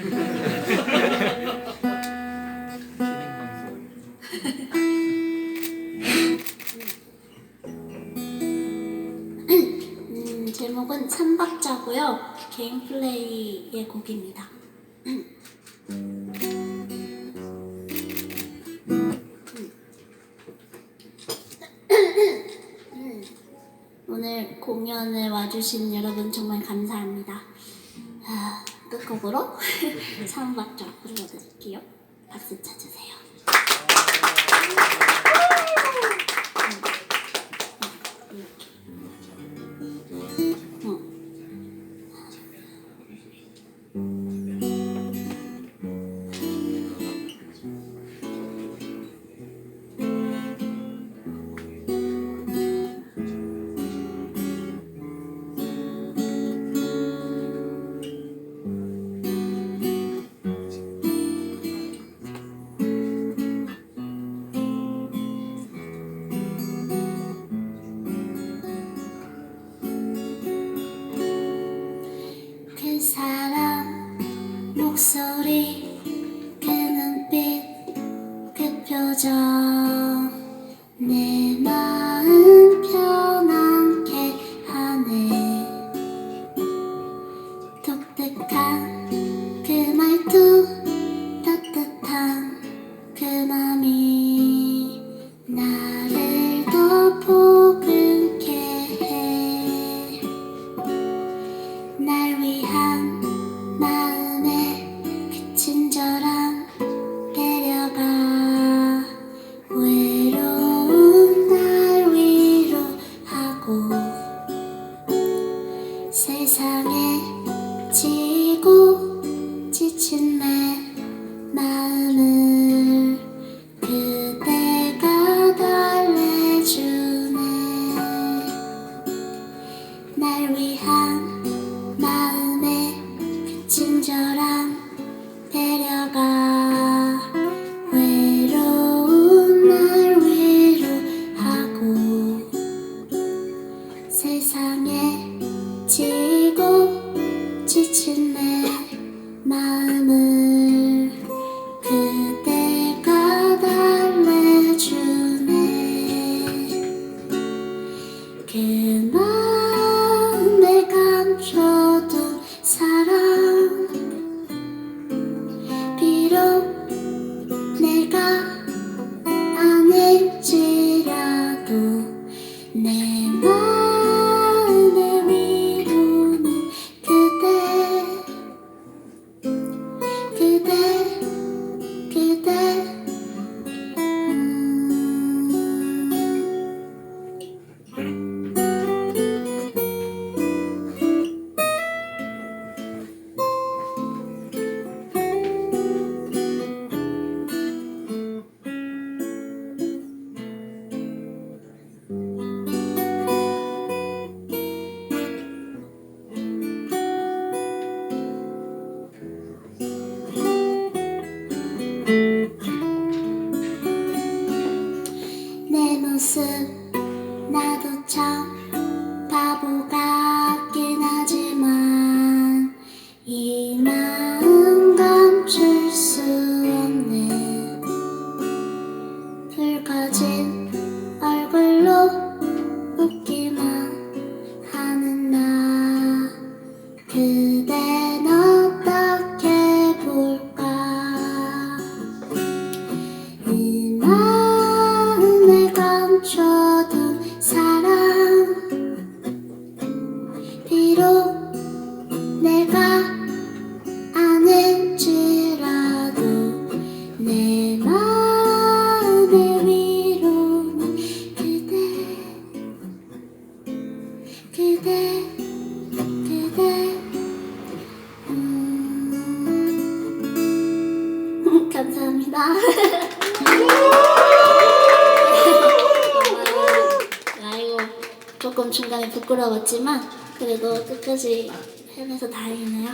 음, 제목은 삼박자고요. 개인 플레이의 곡입니다. 오늘 공연을 와주신 여러분 정말 감사합니다. 아, 끝곡으로 사랑받죠 불러드릴게요. 박수 쳐주세요. 그 표정 내 세상에 지고 지친 내 마음을 그대가 달래주네. 날 위한 마음의 그 친절한 배려가. 외로운 날 위로하고 세상에 지고 지친 내 마음을 그대가 달래주네. 그 마음에 감춰둔 사랑 비록 내 그대 그대 음 감사합니다. 아이고 조금 중간에 부끄러웠지만 그래도 끝까지 해내서 다행이네요.